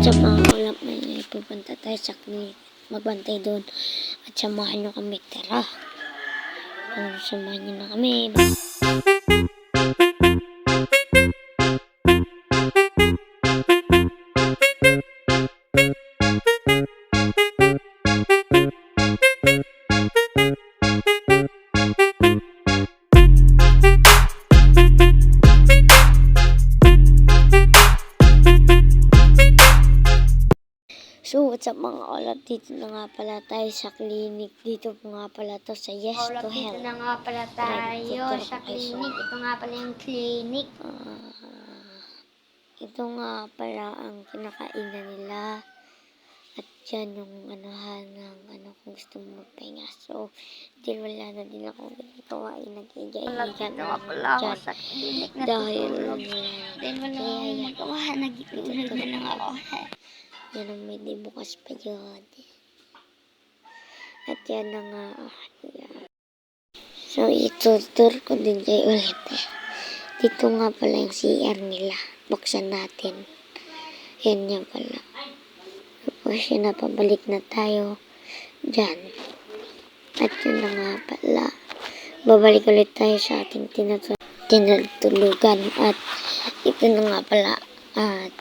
sa mga ulap na yun, pupunta tayo sa clinic. Magbantay doon. At samahan nyo kami. Tara. Tara, samahan nyo na kami. So, what's up mga ulap? Dito na nga pala tayo sa clinic. Dito po nga pala to sa Yes Ulap, to dito Health. na nga pala tayo Tara, sa tayo. clinic. Ito nga pala yung clinic. Ah, ito nga pala ang kinakainan nila. At yan yung anuhan ng ano kung gusto mo magpahinga. So, dahil wala na din ako ginagawa ay nag-iga-iga Dito na nga pala ako sa clinic na Dahil Dahil wala yan. magawa. Nagtutulog na ako. Yan ang may bukas pa yun. At yan na nga. ah, yan. So, itutur ko din kayo ulit. eh. Dito nga pala yung CR nila. Buksan natin. Yan nga pala. Tapos yun na, pabalik na tayo. Diyan. At yun na nga pala. Babalik ulit tayo sa ating tinatu- tinatulugan. At ito na nga pala. At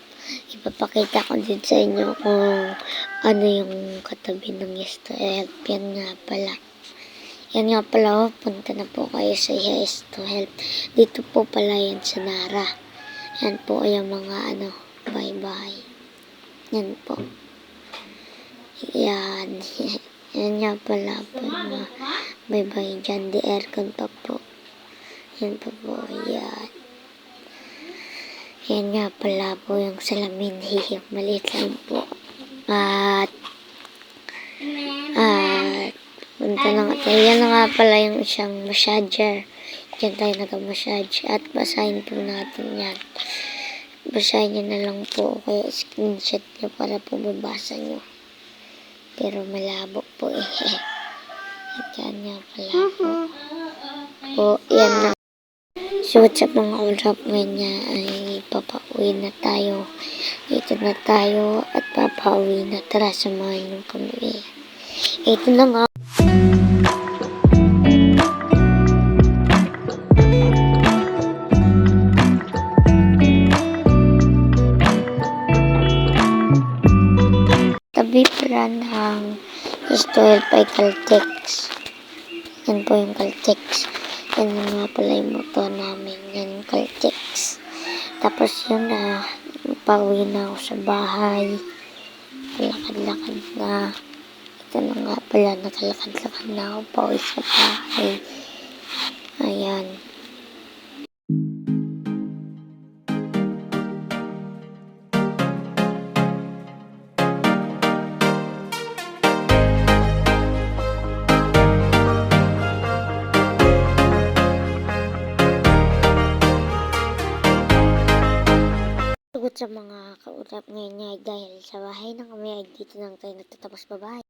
ipapakita ko din sa inyo kung ano yung katabi ng Yes to Help. Yan nga pala. Yan nga pala, oh, punta na po kayo sa Yes to Help. Dito po pala yan sa Nara. Yan po ay ang mga ano, bye-bye. Yan po. Yan. Yan nga pala po yung mga bye-bye dyan. Di aircon pa po. Yan pa po. Yan. Yan nga pala po yung salamin. Hihi, maliit lang po. At, at, punta na nga tayo. Yan na nga pala yung isang massager. Diyan tayo nag-massage. At basahin po natin yan. Basahin nyo na lang po. Kaya screenshot nyo para po mabasa nyo. Pero malabo po eh. At yan nga pala po. Po, yan na. So, what's up mga ulap ngayon nga ay papauwi na tayo. Ito na tayo at papauwi na. Tara, samahan nyo kami. Ito na nga. Tabi pala ng Stoel by Caltex. Yan po yung Caltex. Yan na nga pala yung motor namin. Yan Caltex. Tapos yun na, pauwi na ako sa bahay. Lakad-lakad na. Ito na nga pala, nakalakad-lakad na ako pauwi sa bahay. Ayan. Sa mga kausap ngayon nga ay dahil sa bahay na kami ay dito lang tayo nagtatapos babae.